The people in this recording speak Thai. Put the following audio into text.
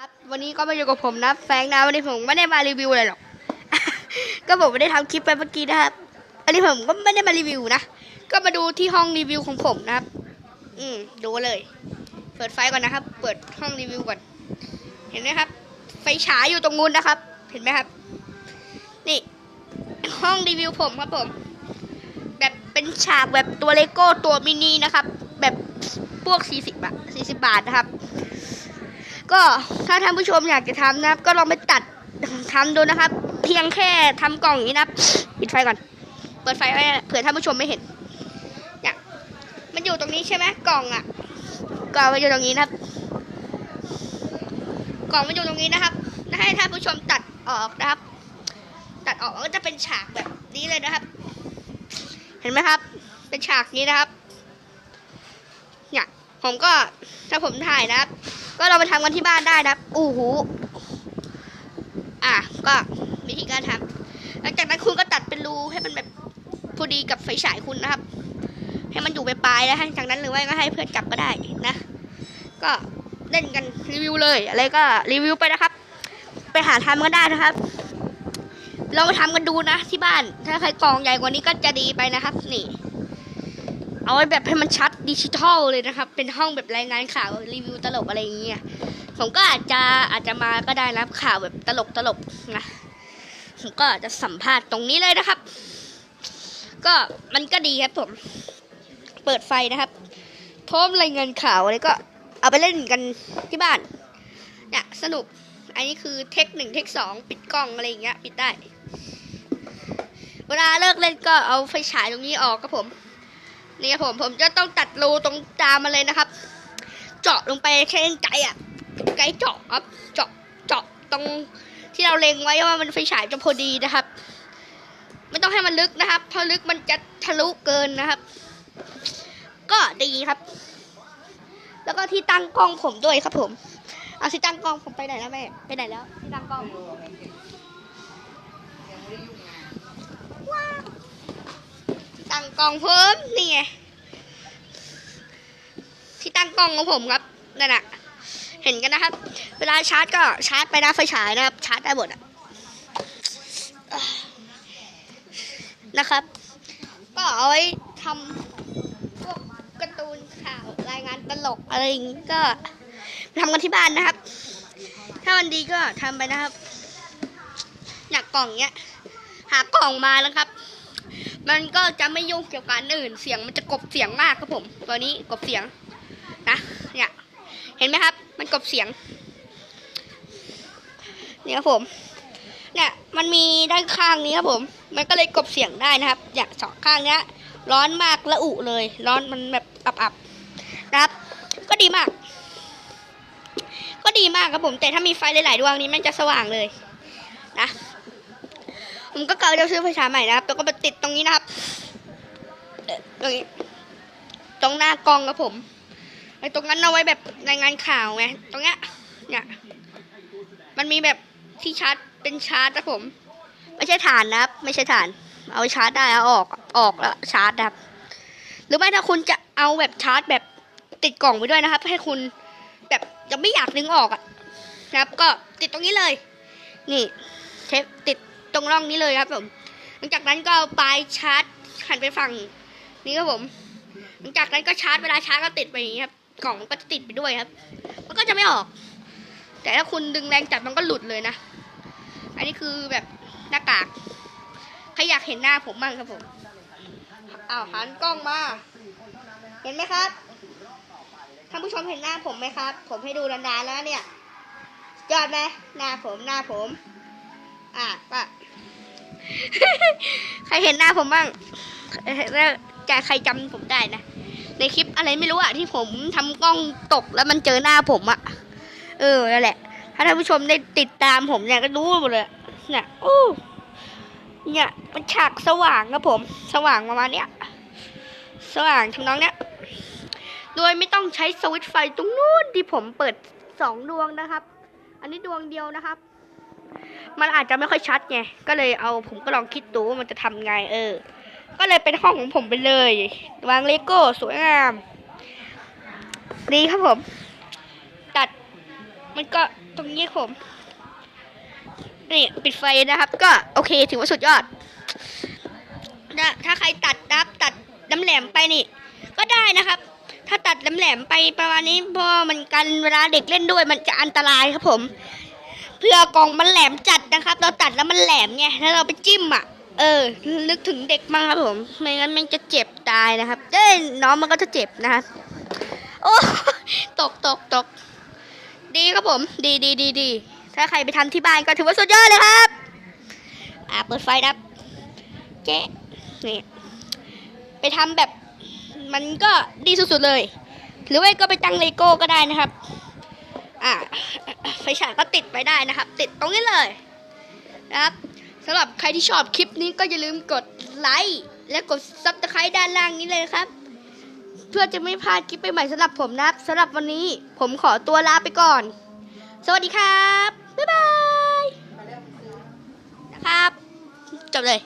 ครับวันนี้ก็มาอยู่กับผมนะแฟงนะวันนี้ผมไม่ได้มารีวิวอะไรหรอก ก็ผมไม่ได้ทำคลิปไปเมื่อกี้นะครับ อันนี้ผมก็ไม่ได้มารีวิวนะ ก็มาดูที่ห้องรีวิวของผมนะครับ อืมดูเลย เปิดไฟก่อนนะครับ เปิดห้องรีวิวก่อน เห็นไหมครับ ไฟฉายอยู่ตรงนู้นนะครับ เห็นไหมครับ นี่ ห้องรีวิวผมครับผม แบบเป็นฉากแบบตัวเลโก้ตัวมินินะครับ แบบพวก40บาท40บาทนะครับ ก็ถ้าท่านผู้ชมอยากจะทำนะครับ ก็ลองไปตัดทำดูนะครับ เพียงแค่ทำกล่องนี้นะครับปิดไฟก่อน เปิดไฟไว้เผื่อท่านผู้ชมไม่เห็นเนี่ยมันอยู่ตรงนี้ใช่ไหมกล่องอะกล่องมันอยู่ตรงนี้นะครับ กล่องมันอยู่ตรงนี้นะครับให้ท่านผู้ชมตัดออกนะครับ ตัดออกก็จะเป็นฉากแบบนี้เลยนะครับ เห็นไหมครับ เป็นฉากนี้นะครับ ผมก็ถ้าผมถ่ายนะครับ ก็เราไปทำกันที่บ้านได้นะครับอู้หูอะก็วิธีการทำหลังจากนั้นคุณก็ตัดเป็นรูให้มันแบบพอดีกับไฟฉายคุณนะครับ ให้มันอยู่ปลายๆแล้วหลังจากนั้นหรือว่าก็ให้เพื่อนจับก็ได้นะ ก็เล่นกันรีวิวเลยอะไรก็รีวิวไปนะครับ ไปหาทำกันได้นะครับลองไปทำกันดูนะที่บ้าน ถ้าใครกองใหญ่กว่านี้ก็จะดีไปนะครับ นี่ เอาไว้แบบให้มันชัดดิจิทัลเลยนะครับ เป็นห้องแบบรายงานข่าวรีวิวตลกอะไรอย่างเงี้ยผมก็อาจจะอาจจะมาก็ได้นับข่าวแบบตลกตลกนะผมก็จะสัมภาษณ์ตรงนี้เลยนะครับ ก็มันก็ดีครับผม เปิดไฟนะครับพร้อมรายงานข่าวอะไรก็ เอาไปเล่นกันที่บ้านเนี่ยสนุกอันนี้คือเทคหนึ่งเทคสองปิดกล้องอะไรอย่างเงี้ย ปิดได้ เวลาเลิกเล่นก็เอาไฟฉายตรงนี้ออกครับผม นี่ครับผมผมจะต้องตัดรูตรงตามาเลยนะครับ เจาะลงไปแค่ใจอะไกด์เจาะครับเจาะเจาะตรงที่เราเล็งไว้ว่ามันไฟฉายจะพอดีนะครับ ไม่ต้องให้มันลึกนะครับเพราะลึกมันจะทะลุเกินนะครับ ก็ดีครับ แล้วก็ที่ตั้งกล้องผมด้วยครับผมเอาที่ตั้งกล้องผมไปไหนแล้วแม่ไปไหนแล้วที่ตั้งกล้องว้าว ตั้งก ล้องเพิ่มนี่ไงที่ตั้งกล้องของผมครับนั่นน่ะเห็นกันนะครับ เวลาชาร์จก็ชาร์จไปน้าไฟฉายนะครับ ชาร์จได้หมดอะนะครับ ก็เอาไว้ทำพวกการ์ตูนข่าวรายงานตลกอะไรอย่างงี้ก็ทำกันที่บ้านนะครับ ถ้ามันดีก็ทำไปนะครับ อยากกล่องเนี้ย หากล่องมาแล้วครับ มันก็จะไม่ยุ่งเกี่ยวกับอื่น เสียงมันจะกบเสียงมากครับผม ตัวนี้กบเสียงนะเนี่ยเห็นไหมครับ มันกบเสียงเนี่ยครับผมเนี่ยมันมีด้านข้างนี้ครับผม มันก็เลยกบเสียงได้นะครับเนี่ยสองข้างเนี้ย ร้อนมากละอุเลย ร้อนมันแบบอับๆนะครับ ก็ดีมาก ก็ดีมากครับผม แต่ถ้ามีไฟหลายๆดวงนี้มันจะสว่างเลยนะผมก็เกาจะซื้อไฟฉายใหม่นะครับแล้วก็มาติด ตรงนี้นะครับตรงนี้ตรงหน้ากล้องครับผมไอ้ตรงนั้นเอาไว้แบบรายงานข่าวไงตรงเนี้ยเนี่ยมันมีแบบที่ชาร์จเป็นชาร์จครับผม ไม่ใช่ฐานนะครับ ไม่ใช่ฐาน เอาชาร์จได้เอาออกออกแล้วชาร์จนะครับ หรือไม่ถ้าคุณจะเอาแบบชาร์จแบบติดกล่องไปด้วยนะครับ ให้คุณแบบจะไม่อยากดึงออกอะนะครับ ก็ติดตรงนี้เลย นี่เทปติดตรงร่องนี้เลยครับผม ลังจากนั้นก็เอาปลายชาร์จหันไปฝั่งนี้ครับผม หลังจากนั้นก็ชาร์จเวลาชาร์จก็ติดไปอย่างนี้ครับกล่องก็จะติดไปด้วยครับ มันก็จะไม่ออก แต่ถ้าคุณดึงแรงจับมันก็หลุดเลยนะ อันนี้คือแบบหน้ากาก ใครอยากเห็นหน้าผมบ้างครับผมอ้าวหันกล้องมา เห็นไหมครับ ท่านผู้ชมเห็นหน้าผมไหมครับ ผมให้ดูนานๆแล้วเนี่ย ยอดไหมหน้าผมหน้าผม อะก็ ใครเห็นหน้าผมบ้างเอ่อแล้วจะใครจำผมได้นะ ในคลิปอะไรไม่รู้อะที่ผมทำกล้องตกแล้วมันเจอหน้าผมอะเออนั่นแหละ ถ้าท่านผู้ชมได้ติดตามผมเนี่ยก็รู้หมดเลยเนี่ยโอ้เนี่ยมันฉากสว่างครับผม สว่างประมาณเนี้ย สว่างทำน้องเนี้ยโดยไม่ต้องใช้สวิตช์ไฟตรงนู้นที่ผมเปิดสองดวงนะครับ อันนี้ดวงเดียวนะครับ มันอาจจะไม่ค่อยชัดไง ก็เลยเอาผมก็ลองคิดดูว่ามันจะทำไงเออ ก็เลยเป็นห้องของผมไปเลย วางเลโก้สวยงาม ดีครับผม ตัด มันก็ตรงนี้ผม นี่ปิดไฟนะครับ ก็โอเคถือว่าสุดยอดนะถ้าใครตัดนะครับตัดน้ำแหลมไปนี่ ก็ได้นะครับ ถ้าตัดแหลมไปประมาณนี้เพราะมันกันเวลาเด็กเล่นด้วยมันจะอันตรายครับผม เพื่อกล่องมันแหลมจัดนะครับ เราตัดแล้วมันแหลมไงแล้วเราไปจิ้มอะ เออ นึกถึงเด็กมั้งครับผม ไม่งั้นมันจะเจ็บตายนะครับเอ้ยน้องมันก็จะเจ็บนะครับโอ้ตกตกตกดีครับผม ดีดีดีดีถ้าใครไปทำที่บ้านก็ถือว่าสุดยอดเลยครับอ่าเปิดไฟนะเจ๊นี่ไปทำแบบมันก็ดีสุดๆเลย หรือว่าก็ไปตั้งเลโก้ก็ได้นะครับ อ่าไฟฉายก็ติดไปได้นะครับ ติดตรงนี้เลยนะครับสำหรับใครที่ชอบคลิปนี้ก็อย่าลืมกดไลค์และกดซับสไครต์ด้านล่างนี้เลยครับ เพื่อจะไม่พลาดคลิปใหม่ๆสำหรับผมนะครับสำหรับวันนี้ผมขอตัวลาไปก่อน สวัสดีครับ บ๊ายบายนะครับจบเลย